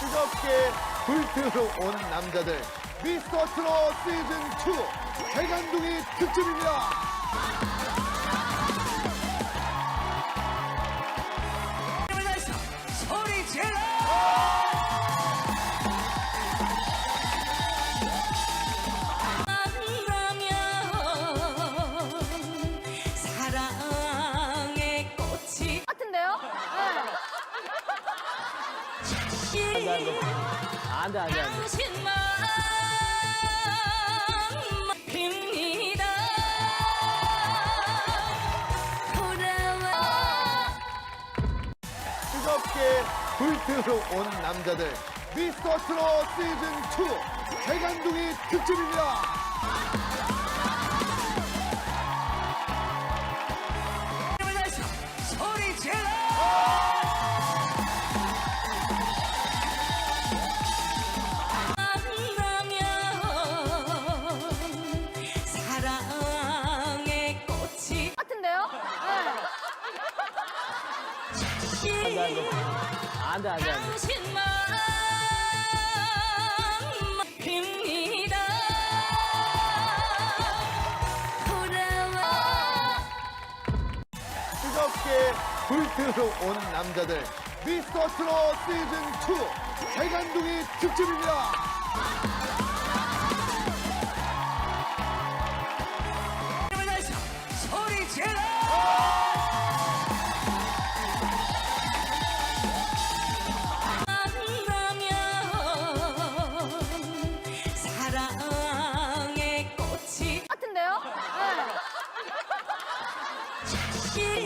뜨겁게 불태우러 온 남자들 미스터 트롯 시즌 2 대간둥이 특집입니다. 네. 안돼 안돼. 안돼 당신만 핍니다. 돌아와. 뜨겁게 불태우러 온 남자들. 미스터 트롯 시즌 2 대간둥이 특집입니다. 안돼 안돼 안돼 당신만 핍니다 돌아와 뜨겁게 불태우러 온 남자들 미스터 트롯 시즌 2 대간둥이 특집입니다.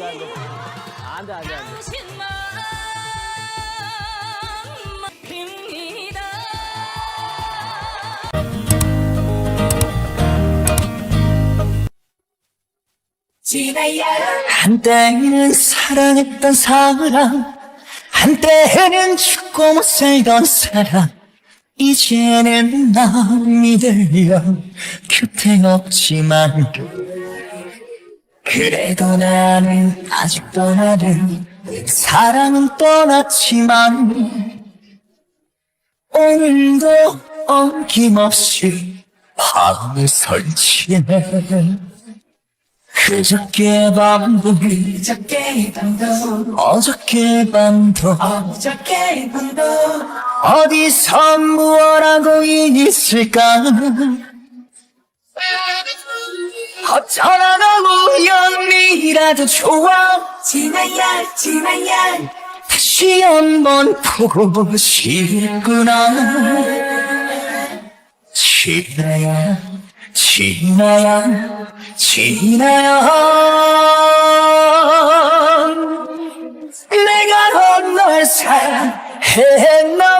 안돼 안돼 안돼. 당신만 핍니다. 한때는 사랑했던 사람 한때는 죽고 못 살던 사람 이제는 나 믿으려 곁에 없지만 그래도 나는 아직도 나를 사랑은 떠났지만 오늘도 어김없이 밤을 설치네. 그저께 밤도 그저께 밤도 어저께 밤도 어저께 밤도 어디서 무얼 하고 있을까 어쩌나 우연이라도 좋아. 지나야 지나야. 다시 한번 보고 싶구나. 지나야 지나야 지나야. 내가 넌널 사랑했나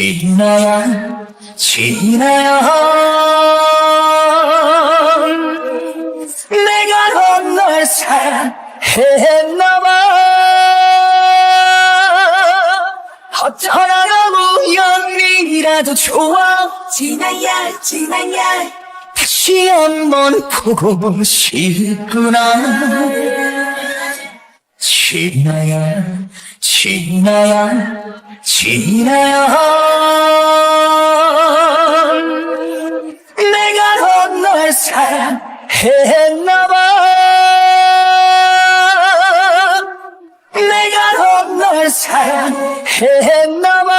지나야 지나야. 내가 넌널 사랑했나봐. 어쩌나 우연이라도 좋아. 지나야 지나야. 다시 한번 보고 싶구나 지나야 지나야 지나야. 내가 넌널 사랑했나봐. 내가 넌널 사랑했나봐. 했나봐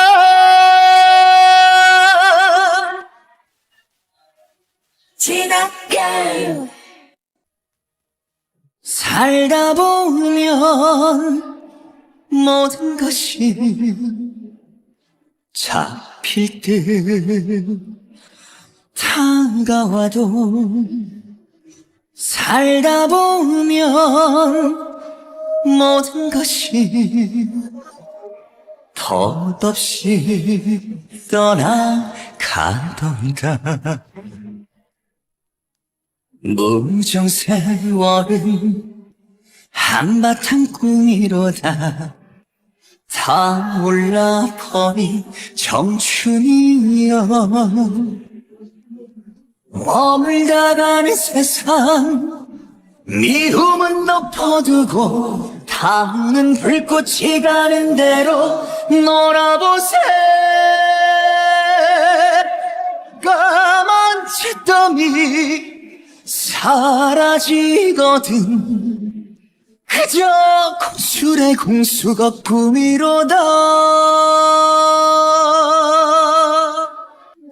지나가요 살다 보면 모든 것이 잡힐 듯 다가와도 살다 보면 모든 것이 덧없이 떠나가던가 무정 세월은 한바탕 꿈이로다. 다 올라 버린 정춘이여 머물다 가는 세상. 미움은 덮어두고 타오는 불꽃이 가는 대로 놀아보세. 까만 채더미 사라지거든. 그저 공술의 공수가 꿈이로다.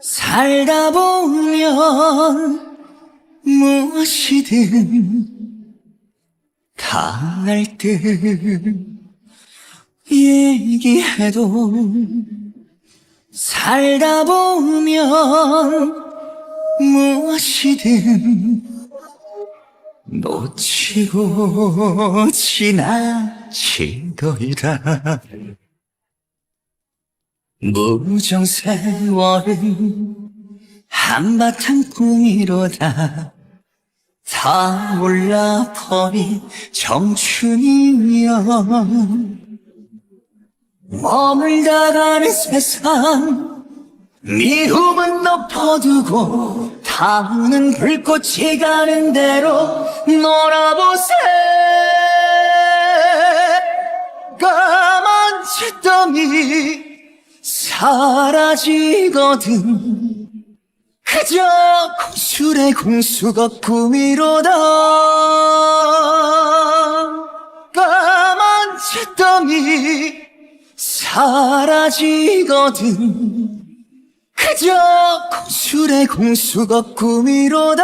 살다 보면 무엇이든 당할 듯 얘기해도 살다 보면 무엇이든 놓치고 지나칠 거이다 무정 세월은 한바탕 꿈이로다. 다 올라버린 정춘이여. 머물다 가는 세상 미움은 덮어두고 타오는 불꽃이 가는 대로 놀아보세. 까만 채더미 사라지거든. 그저 공술의 공수가 꿈이로다. 까만 채더미 사라지거든 그저 공수래 공수가 꿈이로다.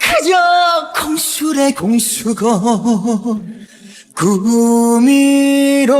그저 공수래 공수가 꿈이로다.